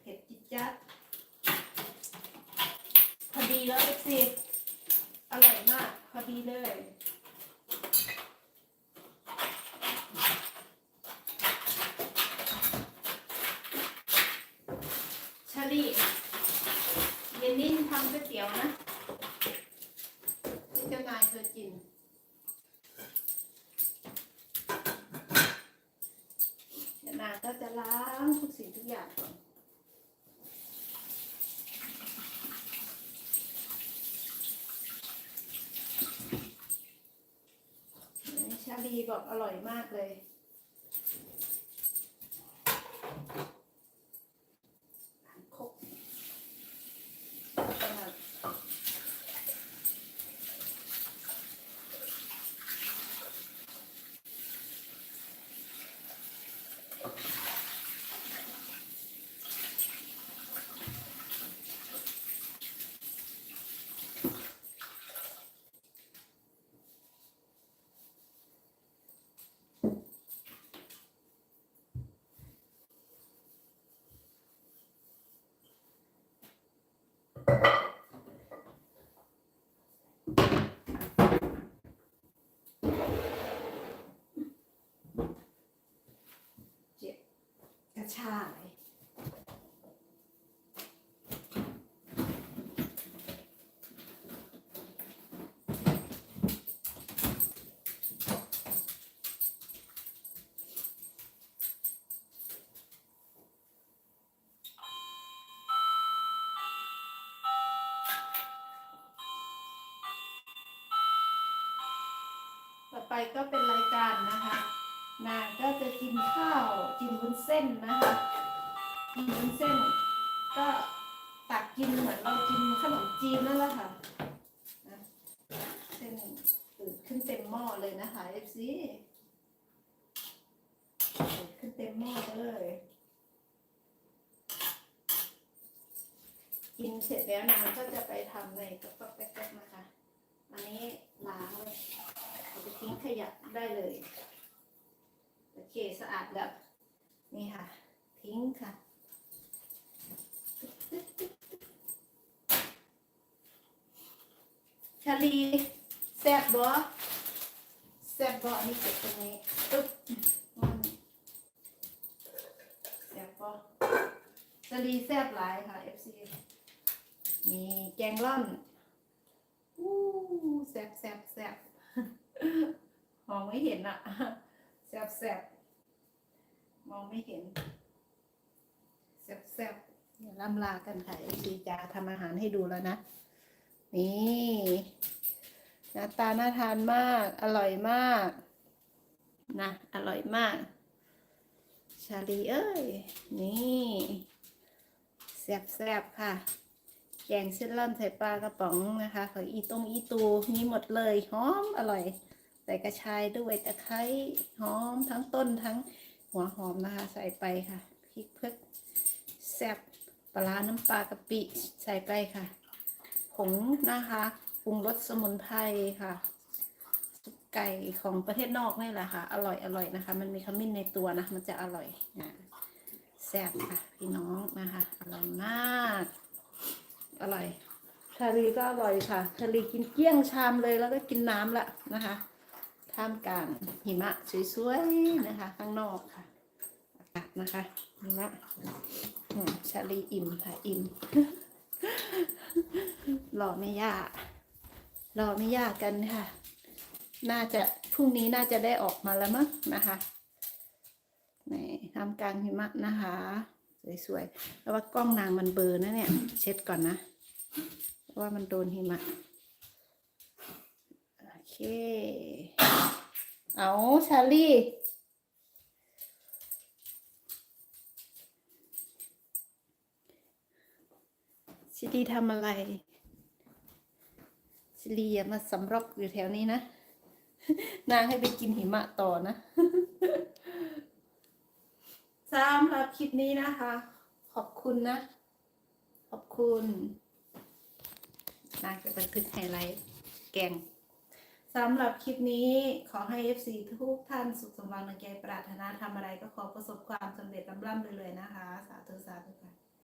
เผ็ดจิดจัดพอดีแล้วเอฟซีอร่อยมาก พอดีเลยชาลีเย็นนี้ทำก๋วยเตี๋ยวนะที่เจ้านายเคยกิน เดี๋ยว นาก็จะล้างทุกสิ่งทุกอย่างก่อนชาลีบอกอร่อยมากเลย คกเจ็บกระ ชาย ต่อไปก็เป็นรายการนะคะ นางก็จะกินข้าวกินวุ้นเส้นนะคะกินวุ้นเส้น ก็ตักกินเหมือนเรากินขนมจีนนั่นแหละค่ะนะเส้นอืดขึ้นเต็มหม้อเลยนะคะเอฟซีขึ้นเต็มหม้อเลย กินเสร็จแล้วนางก็จะไปทำในกระป๋องแป๊กๆนะคะ อันนี้ล้างเลยเอาไปทิ้งขยะได้เลย เคสะอาดแล้ว นี่ค่ะ ทิ้งค่ะ ชาลีแซบบอแซบบอนี่เก็บตรงนี้ปึ๊บแซบบอชาลีแซบหลายค่ะ FC มีแกงร่อนอู้แซบแซบแซบมองไม่เห็นอะแซบแซบ องไม่เห็นแซบแซบเดี๋ยวล่ำลากันค่ะซีจาทำอาหารให้ดูแล้วนะ นี่หน้าตาน่าทานมาก อร่อยมาก นะ อร่อยมาก ชาลีเอ้ย นี่แซ่บแซบค่ะ แกงเส้นร่อนใส่ปลากระป๋องนะคะขออีตงอีตูมีหมดเลยหอมอร่อย ใส่กระชายด้วยตะไคร้หอมทั้งต้นทั้ง หัวหอมนะคะ ใส่ไปค่ะพริกเพิกแซ่บปลาน้ำปลากะปิใส่ไปค่ะผงนะคะปรุงรสสมุนไพรค่ะซุปไก่ของประเทศนอกนี่แหละค่ะ อร่อยอร่อยนะคะ มันมีขมิ้นในตัวนะ มันจะอร่อยนะแซ่บค่ะพี่น้องนะคะ อร่อยมาก อร่อยชาลีก็อร่อยค่ะชาลีกินเกี้ยงชามเลยแล้วก็กินน้ำละนะคะ ท่ามกลางหิมะสวยๆนะคะ ข้างนอกค่ะอากาศนะคะหิมะชาลีอิ่มค่ะอิ่มรอไม่ยากรอไม่ยากกันค่ะ น่าจะพรุ่งนี้น่าจะได้ออกมาแล้วมั้งนะคะนี่ทำกลางหิมะนะคะ สวยๆแล้วว่ากล้องนางมันเบอร์นะเนี่ย เช็ดก่อนนะเพราะว่ามันโดนหิมะโอเค เอาชาลีชิลีทำอะไร ชิลีอย่ามาสำรอกอยู่แถวนี้นะ นางให้ไปกินหิมะต่อนะสำหรับคลิปนี้นะคะ ขอบคุณนะ ขอบคุณ นางจะบันทึกไฮไลท์แกง สำหรับคลิปนี้ขอให้ FC ทุกท่านสุขสมหวังในใจปรารถนาทำอะไรก็ขอประสบความสำเร็จลำล่ำเลยๆนะคะ สาธุสาธุค่ะ